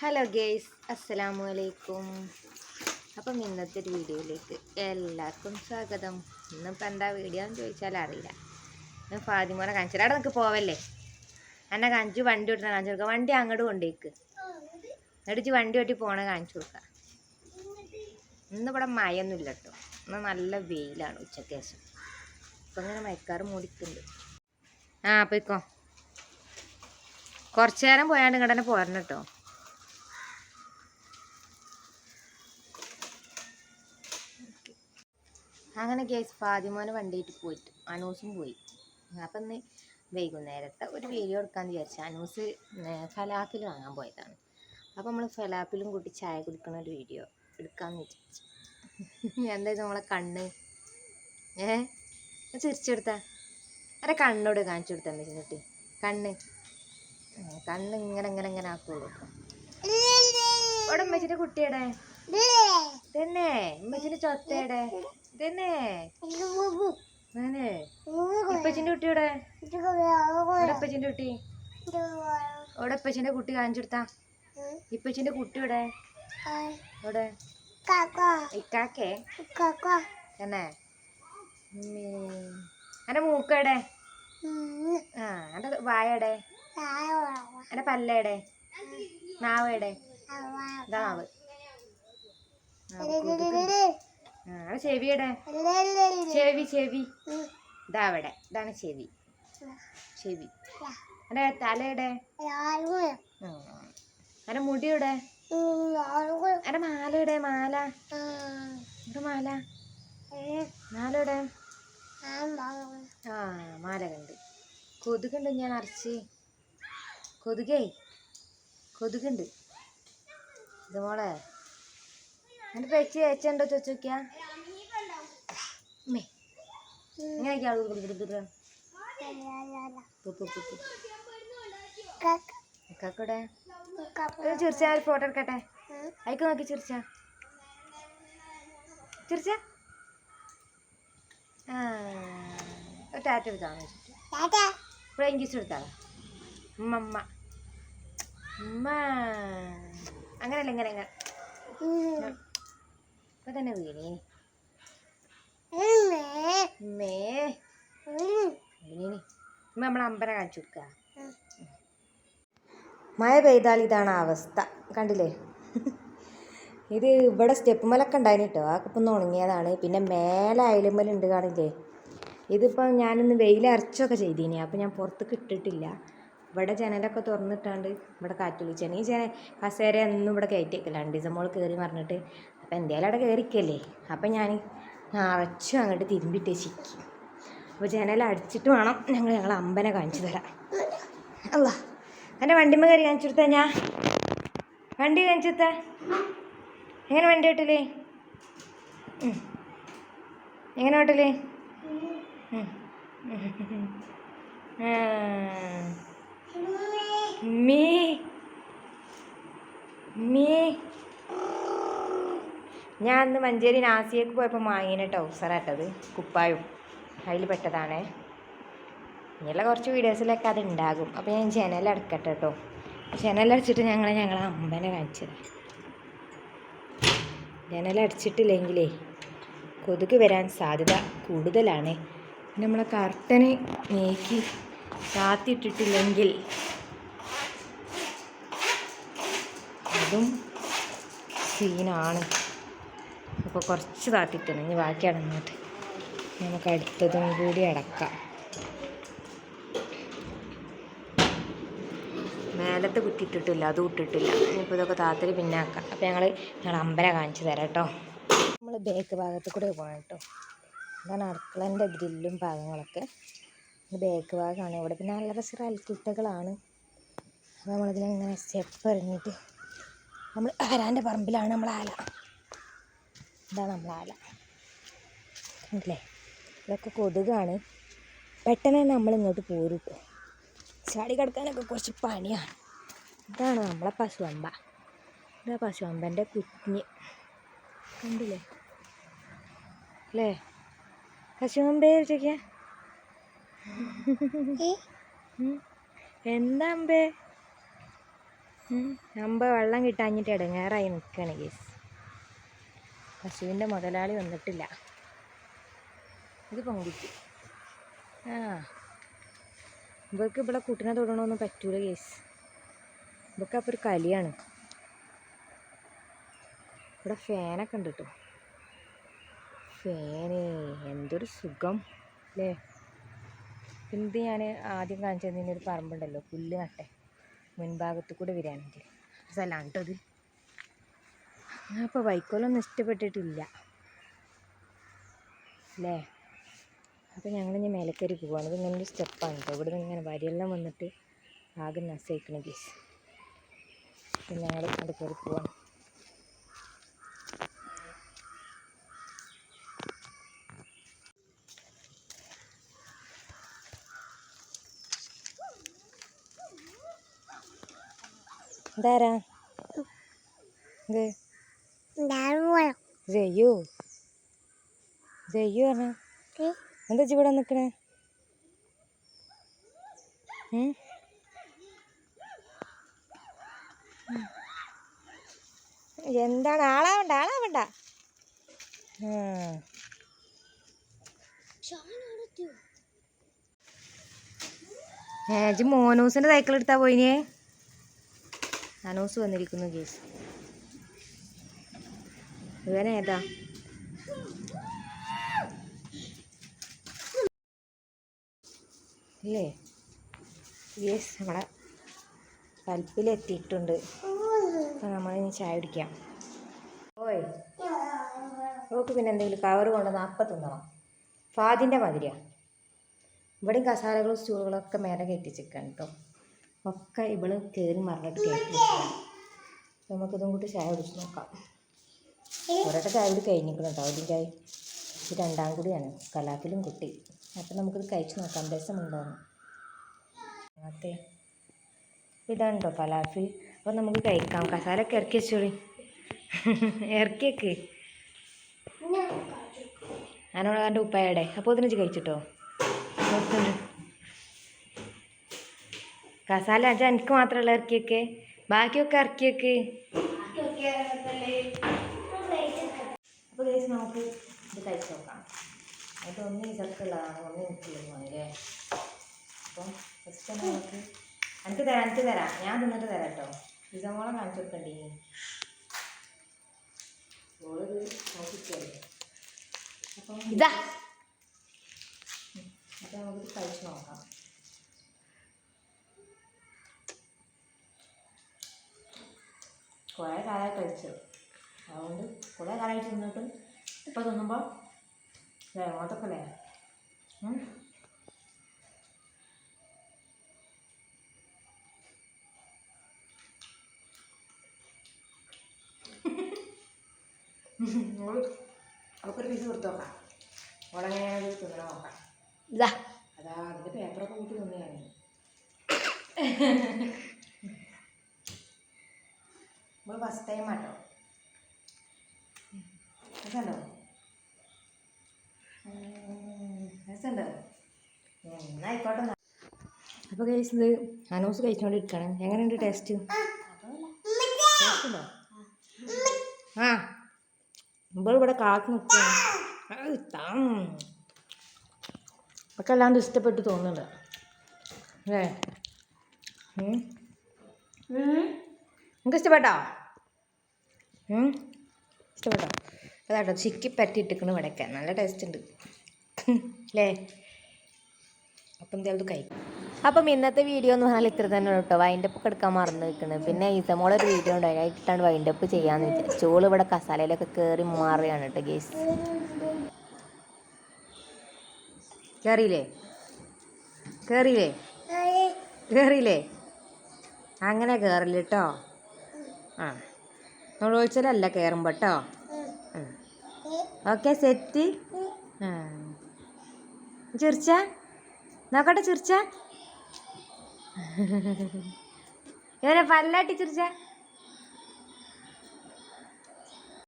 Hello guys അസ്സലാമു അലൈക്കും അപ്പം ഇന്നത്തെ ഒരു വീഡിയോയിലേക്ക് എല്ലാവർക്കും സ്വാഗതം. ഇന്നിപ്പോൾ എന്താ വീഡിയോ എന്ന് ചോദിച്ചാൽ അറിയില്ല. ഇന്ന് ഫാദിമോനെ കാണിച്ചാൽ അവിടെ നിനക്ക് പോവല്ലേ? എന്നെ കാണിച്ചു വണ്ടി ഓട്ടുന്ന കാണിച്ചു കൊടുക്കുക വണ്ടി അങ്ങോട്ട് കൊണ്ടേക്ക്. എന്നിട്ട് വണ്ടി ഓട്ടി പോണ കാണിച്ചു കൊടുക്കുക ഇന്നിവിടെ മഴയൊന്നുമില്ല കേട്ടോ. ഇന്ന് നല്ല വെയിലാണ് ഉച്ചയ്ക്ക് ശേഷം. ഇപ്പം ഇങ്ങനെ മയക്കാറ് മൂടിക്കുന്നുണ്ട് ആ പോയിക്കോ. കുറച്ചു നേരം പോയാണ്ട് ഇങ്ങോട്ട് തന്നെ പോരണം കേട്ടോ. അങ്ങനെ കേസ് ഫാദിമോനെ വണ്ടിയിട്ട് പോയിട്ട് അനൂസും പോയി. അപ്പം ഇന്ന് വൈകുന്നേരത്തെ ഒരു വീഡിയോ എടുക്കാമെന്ന് വിചാരിച്ചു അനൂസ് ഫലാഫിൽ വാങ്ങാൻ പോയതാണ്. അപ്പോൾ നമ്മൾ ഫലാഫിലും കൂട്ടി ചായ കുടിക്കുന്ന ഒരു വീഡിയോ എടുക്കാമെന്ന് വിചാരിച്ചു. എന്തായത് നമ്മളെ കണ്ണ്? ഏ? ചിരിച്ചെടുത്ത അരെ കണ്ണോട് കാണിച്ചു കൊടുത്താൽ മതി കുട്ടി കണ്ണ്. കണ്ണ് ഇങ്ങനെ ഇങ്ങനെ ഇങ്ങനെ ആക്കുള്ളൂ ഇവിടെ ഉമ്മച്ചിന്റെ കുട്ടിയുടെ തന്നെ ഉമ്മച്ചിന്റെ ചൊത്തയുടെ തന്നെ അങ്ങനെ ഇപ്പച്ചിന്റെ കുട്ടിയുടെ ഇവിടെ ഇപ്പച്ചിന്റെ കുട്ടി ഇവിടെ ഇപ്പച്ചിന്റെ കുട്ടി? കാണിച്ചു ഇപ്പച്ചിന്റെ ഇപ്പച്ചിന്റെ കുട്ടി ഇവിടെ ഇവിടെ ഇക്കാക്കേ തന്നെ. എന്റെ മൂക്കയുടെ ആ എന്റെ വായടെ എന്റെ പല്ലയുടെ നാവയുടെ നാവ് അവിടെ ചെവിയുടെ ചെവി ചെവി ഇതാ അവിടെ. ഇതാണ് ചെവി. ചെവി. അതെ തലയുടെ. എന്റെ മുടിയുടെ എന്റെ മാലയുടെ മാല മാല? മാലയുടെ ആ മാല കണ്ട്. കൊതുകുണ്ട് ഞാൻ അരച്ച്? കൊതുകേ? കൊതുകുണ്ട് ഇത് മോളെ. എന്റെ തെച്ചി വെച്ചുണ്ടോ ചോദിച്ചു നോക്കിയാ ചിരിച്ച ഒരു ഫോട്ടോ എടുക്കട്ടെ? അയക്ക് നോക്കി ചിരിച്ച. ചിരിച്ച? ടാറ്റ എടുത്താൽ വെച്ചിട്ട് ഇംഗ്ലീഷ് കിസ് ഉമ്മമ്മ. ഉമ്മ. ഉമ്മ അങ്ങനെയല്ല ഇങ്ങനെ. ഇങ്ങനെ ഇപ്പൊ തന്നെ വീണേ. മേ നമ്മൾ അമ്പലം കാണിച്ചു കൊടുക്ക. മഴ പെയ്താൽ ഇതാണ് അവസ്ഥ. കണ്ടില്ലേ? ഇത് ഇവിടെ സ്റ്റെപ്പ് മലൊക്കെ ഉണ്ടായിന് കേട്ടോ ആ ഒന്ന് ഉണങ്ങിയതാണ്. പിന്നെ മേലെ അയലുമ്മലുണ്ട് കാണില്ലേ? ഇതിപ്പോൾ ഞാനിന്ന് വെയിലരച്ചൊക്കെ ചെയ്തീനി. അപ്പം ഞാൻ പുറത്തേക്ക് ഇട്ടിട്ടില്ല. ഇവിടെ ജനലൊക്കെ തുറന്നിട്ടാണ്ട് ഇവിടെ കാറ്റ് വിളിച്ചാണ് ഈ ജന കസേര എന്നും ഇവിടെ കയറ്റി മോൾ കയറി പറഞ്ഞിട്ട് അപ്പം എന്തായാലും അവിടെ കയറിക്കല്ലേ അപ്പം ഞാൻ നിറച്ചും അങ്ങോട്ട് തിരുമ്പിട്ട് ചിക്കി അപ്പോൾ ജനൽ അടിച്ചിട്ട് വേണം ഞങ്ങൾ ഞങ്ങൾ അമ്പനെ കാണിച്ചു തരാം അല്ല എന്റെ വണ്ടിമ്മ കയറി കാണിച്ചു കൊടുത്താ ഞാൻ വണ്ടി കാണിച്ചു കൊടുത്താ എങ്ങനെ വണ്ടി കിട്ടില്ലേ. എങ്ങനെ കിട്ടില്ലേ മീ മീ ഞാൻ അന്ന് മഞ്ചേരി നാസിയേക്ക് പോയപ്പോൾ വാങ്ങിയ ടൗസറാട്ടത് കുപ്പായും അതിൽ പെട്ടതാണേ. ഇനിയുള്ള കുറച്ച് വീഡിയോസിലൊക്കെ അത് ഉണ്ടാകും അപ്പോൾ ഞാൻ ജനലടക്കട്ടെ കേട്ടോ ജനലടച്ചിട്ട് ഞങ്ങൾ ഞങ്ങളെ അമ്പനെ കാണിച്ചത്. ജനലടച്ചിട്ടില്ലെങ്കിലേ കൊതുക് വരാൻ സാധ്യത കൂടുതലാണ്. നമ്മളെ കർട്ടന് നീക്കി കാത്തിട്ടിട്ടില്ലെങ്കിൽ അതും സീനാണ്. അപ്പോൾ കുറച്ച് താത്തിട്ടുണ്ട് ഇനി ബാക്കി അടങ്ങിയിട്ട് നമുക്ക് അടുത്തതും കൂടി അടക്കാം. മേലത്തെ കുത്തിയിട്ടിട്ടില്ല അതും ഇട്ടിട്ടില്ല ഇതൊക്കെ താത്തരി പിന്നാക്കാം അപ്പോൾ ഞങ്ങൾ ഞങ്ങൾ അമ്പല കാണിച്ചു തരാം കേട്ടോ. നമ്മൾ ബേക്ക് ഭാഗത്ത് കൂടെ പോകണം കേട്ടോ. അതാണ് അടുക്കളന്റെ ഗ്രില്ലും ഭാഗങ്ങളൊക്കെ. ബേക്ക് ഭാഗമാണ്. ഇവിടെ പിന്നെ നല്ല രസം അൽക്കുട്ടകളാണ് അപ്പോൾ നമ്മളിതിലിങ്ങനെ സ്റ്റെപ്പ് എറിഞ്ഞിട്ട് നമ്മൾ ആരാന്റെ പറമ്പിലാണ് നമ്മൾ ആല. ഇതാണ് നമ്മളെ ആല. അല്ലേ ഇതൊക്കെ കൊതുകാണ്. പെട്ടെന്ന് തന്നെ നമ്മൾ ഇങ്ങോട്ട് പോരും കേട്ടോ ചാടി കിടക്കാനൊക്കെ കുറച്ച് പണിയാണ്. ഇതാണ് നമ്മളെ പശുവമ്പ. ഇതാ പശുവമ്പന്റെ കുഞ്ഞ്. കണ്ടില്ലേ? അല്ലേ? പശുവമ്പേ ചോദിക്കാ എന്താ അമ്പേ? അമ്പ വെള്ളം കിട്ടാഞ്ഞിട്ട് ഇടങ്ങേറായി നിൽക്കുകയാണ് കേസ് പശുവിന്റെ മുതലാളി വന്നിട്ടില്ല. ഇത് പെൺകുട്ടി ആ. ഇവർക്ക് ഇവിടെ കൂട്ടിനെ തൊടണമൊന്നും പറ്റൂല കേസ് ഇവർക്ക് അപ്പോൾ ഒരു കലിയാണ്. ഇവിടെ ഫാനൊക്കെ ഉണ്ട് കേട്ടോ ഫാന് എന്തൊരു സുഖം അല്ലേ? എന്ത് ഞാൻ ആദ്യം കാണിച്ചു തന്നതിന് ഒരു പറമ്പുണ്ടല്ലോ പുല്ല് നട്ടെ. മുൻഭാഗത്ത് കൂടെ വരികയാണെങ്കിൽ. സ്ഥലമാണ് കേട്ടോ ഇത്? അപ്പോൾ വൈക്കോലൊന്നും ഇഷ്ടപ്പെട്ടിട്ടില്ല. അല്ലേ അപ്പോൾ ഞങ്ങൾ ഇനി മേലക്കരി പോവാണ്. ഇത് ഇങ്ങനെ ഒരു സ്റ്റെപ്പാണ് കേട്ടോ ഇവിടെ നിന്ന് ഇങ്ങനെ വരിയെല്ലാം വന്നിട്ട് ആകെ നശയിക്കണ കേസ് പിന്നെ ഞങ്ങൾ അത് കയറി പോവാണ്. എന്താരാ ഇത്? ജയ്യോ? ജയ്യോ പറഞ്ഞ എന്താ ഇവിടെ? ഉം. എന്താണ്? ആളാവണ്ട ആളാവണ്ട. ഏജ് മോനൂസിന്റെ സൈക്കിൾ എടുത്താ പോയിനേ? അനൂസ് വന്നിരിക്കുന്നു കേസ് ഇവനെ ഏതാ? ഇല്ലേ? യെസ് നമ്മളെ പൽപ്പിലെത്തിയിട്ടുണ്ട് അപ്പം നമ്മളിനി ചായ കുടിക്കാം. ഓയ്. ഓക്ക് പിന്നെ എന്തെങ്കിലും കവർ കൊണ്ടുവന്ന് അപ്പം തിന്നണം. ഫാദിന്റെ മാതിരിയാ. ഇവിടെയും കസാലകളും സ്റ്റൂളുകളൊക്കെ മേലെ കയറ്റിച്ചിരിക്കണം കേട്ടോ ഒക്കെ ഇവൾ കയറി മറിഞ്ഞിട്ട് കയറ്റി നമുക്കിതും കൂട്ടി ചായ കുടിച്ച് നോക്കാം. ഒരൊക്കെ ചായ കൂടി കഴിഞ്ഞിരിക്കണം കേട്ടോ അതിന്റെ ചായ ഇത് രണ്ടാം കൂടിയാണ്. കലാക്കിലും കുട്ടി. അപ്പം നമുക്കിത് കഴിച്ച് നോക്കാം. രസമുണ്ടോന്ന് ഇതാണ് ഇതാണ്ടോ ഫലാഫിൽ അപ്പോൾ നമുക്ക് കഴിക്കാം. കസാലൊക്കെ ഇറക്കി വെച്ചോളി. ഇറക്കിയൊക്കെ. ഞാനോട് എന്റെ ഉപ്പായടെ. അപ്പോൾ ഇതിനെ കഴിച്ചിട്ടോ? കസാല അച്ഛാ എനിക്ക് മാത്രമല്ല ഇറക്കിയൊക്കെ. ബാക്കിയൊക്കെ ഇറക്കിയൊക്കെ. അപ്പോൾ നമുക്ക് ഇത് കഴിച്ച് നോക്കാം. അത് ഒന്ന് ഇതൊക്കെയുള്ളതാണ് ഒന്ന് എനിക്കുള്ളതാണ് അല്ലേ അപ്പം ഫസ്റ്റ് നമുക്ക് എനിക്ക് തരാം എനിക്ക് തരാം. ഞാൻ തിന്നിട്ട് തരാം കേട്ടോ. ഇതോളം കാണിച്ചു കൊടുക്കണ്ടേ? ഓളൊരു നോക്കിക്കല്ലേ അപ്പം ഇതാ. അപ്പം നമുക്ക് കഴിച്ച് നോക്കാം. കുറേ കാലമായി കഴിച്ചു. അതുകൊണ്ട് കുറേ കാലമായിട്ട് തിന്നിട്ടും ഇപ്പം തിന്നുമ്പോൾ അങ്ങോട്ടൊക്കെ അല്ലേ അവൾക്കൊരു പീസ് കൊടുത്തു നോക്കാം. ഉടനെ തിന്നണം നോക്കാം. അതാ അതിന്റെ പേപ്പറൊക്കെ കൂട്ടി തിന്നു ഞാൻ നമ്മൾ ഫസ്റ്റ് ടൈം ആട്ടോ. അപ്പോൾ കഴിച്ചത്? ഇത് അനൂസ് കഴിച്ചുകൊണ്ടിരിക്കുകയാണ് എങ്ങനെയുണ്ട് ടേസ്റ്റ് ആ. ഇവിടെ കാത്തു നിൽക്കുകയാണ് ഒക്കെ അല്ലാണ്ട് ഇഷ്ടപ്പെട്ട് തോന്നുന്നുണ്ട്. അല്ലേ? നിങ്ങൾക്ക് ഇഷ്ടപ്പെട്ടോ? ഇഷ്ടപ്പെട്ടോ? അതാട്ടോ ചിക്കി പറ്റിയിട്ടിരിക്കണ ഇവിടെയൊക്കെ. നല്ല ടേസ്റ്റ് ഉണ്ട്. അല്ലേ? അപ്പം എന്തായാലും കഴിക്കും. അപ്പം ഇന്നത്തെ വീഡിയോ എന്ന് പറഞ്ഞാൽ ഇത്ര തന്നെ കേട്ടോ വൈൻഡപ്പ് ഒക്കെ എടുക്കാൻ മറന്നു നിൽക്കുന്നത് പിന്നെ ഒരു വീഡിയോ ഉണ്ടായി. അതിട്ടാണ് വൈൻഡപ്പ് ചെയ്യാന്ന് വിചാരിച്ചു ചോൾ ഇവിടെ കസാലയിലൊക്കെ കയറി മാറുകയാണ് കേട്ടോ ഗേസ് കയറിയില്ലേ കയറിയില്ലേ കയറിയില്ലേ അങ്ങനെ കയറില്ല കേട്ടോ ആ. നമ്മൾ ഒഴിച്ചാലല്ല കയറുമ്പോൾ കേട്ടോ ഓക്കെ സെറ്റ്. ആ. ചിരിച്ച നോക്കട്ടെ ചിരിച്ച ഇവനെ പല്ലാട്ടി ചിരിച്ച?